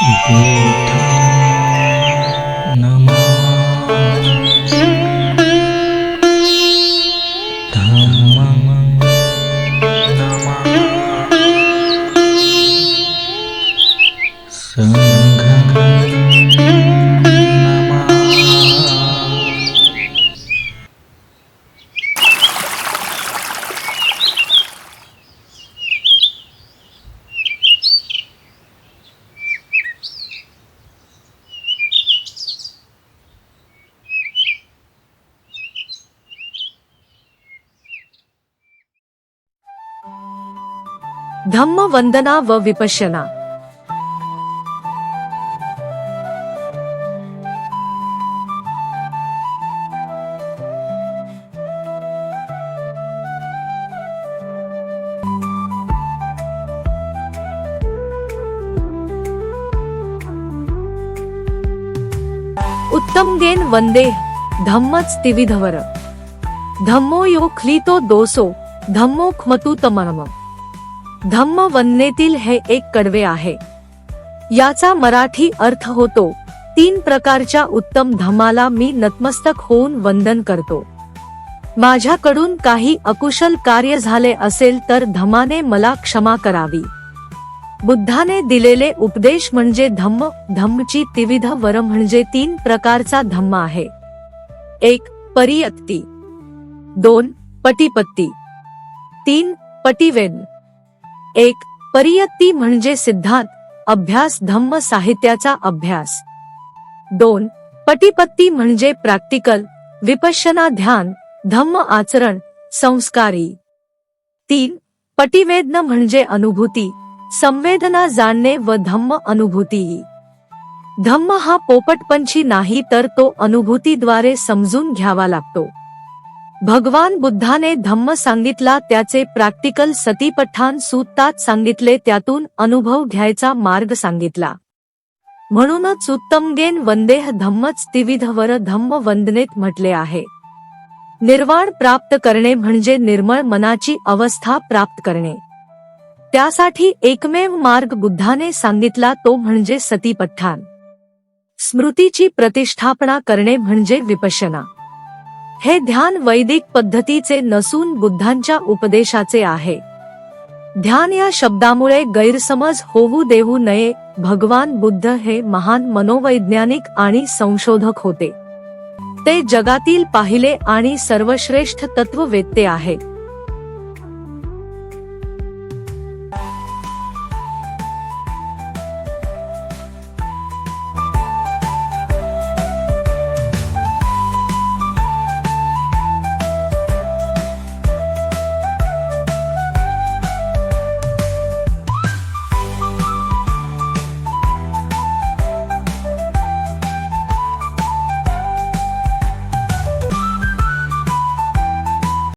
y धम्म वंदना व विपश्यना. उत्तम then Vande धम्मच तिविधवर. धम्मो यो ख्लितो दोसो धम्मो खमतु तमनम धम्म वंदनेतील हे एक कडवे आहे. याचा मराठी अर्थ होतो तीन प्रकारच्या उत्तम धम्माला मी नतमस्तक होऊन वंदन करतो. माझ्याकडून काही अकुशल कार्य झाले असेल तर धमाने मला क्षमा करावी. बुद्धाने दिलेले उपदेश म्हणजे धम्म धम्मची तिविध वर म्हणजे तीन प्रकारचा धम्म आहे. एक परियत्ती. दोन पटीपत्ती. तीन पटिवेन. एक परियत्ती म्हणजे सिद्धांत अभ्यास धम्म साहित्याचा अभ्यास. दोन पटिपत्ती म्हणजे प्रॅक्टिकल विपश्यना ध्यान धम्म आचरण संस्कारी. तीन पटिवेदन म्हणजे अनुभूती संवेदना जाणणे व धम्म अनुभूती. धम्म हा पोपटपंची नाही तर तो अनुभूतीद्वारे समजून घ्यावा लागतो. भगवान बुद्धाने धम्म सांगितला त्याचे प्रॅक्टिकल सतीपठाण सुत्तात सांगितले त्यातून अनुभव घ्यायचा मार्ग सांगितला. म्हणूनच उत्तमगेन वंदेह धम्मच तिविधवर धम्म वंदनेत म्हटले आहे. निर्वाण प्राप्त करणे म्हणजे निर्मळ मनाची अवस्था प्राप्त करणे. त्यासाठी एकमेव मार्ग बुद्धाने सांगितला तो म्हणजे सतीपठाण स्मृतीची प्रतिष्ठापना करणे म्हणजे विपशना हे ध्यान वैदिक पद्धतीचे नसून बुद्धांच्या उपदेशाचे आहे. ध्यान या शब्दामुळे गैरसमज होऊ देऊ नये भगवान बुद्ध हे महान मनोवैज्ञानिक आणि संशोधक होते. ते जगातील पाहिले आणि सर्वश्रेष्ठ तत्ववेत्ते आहेत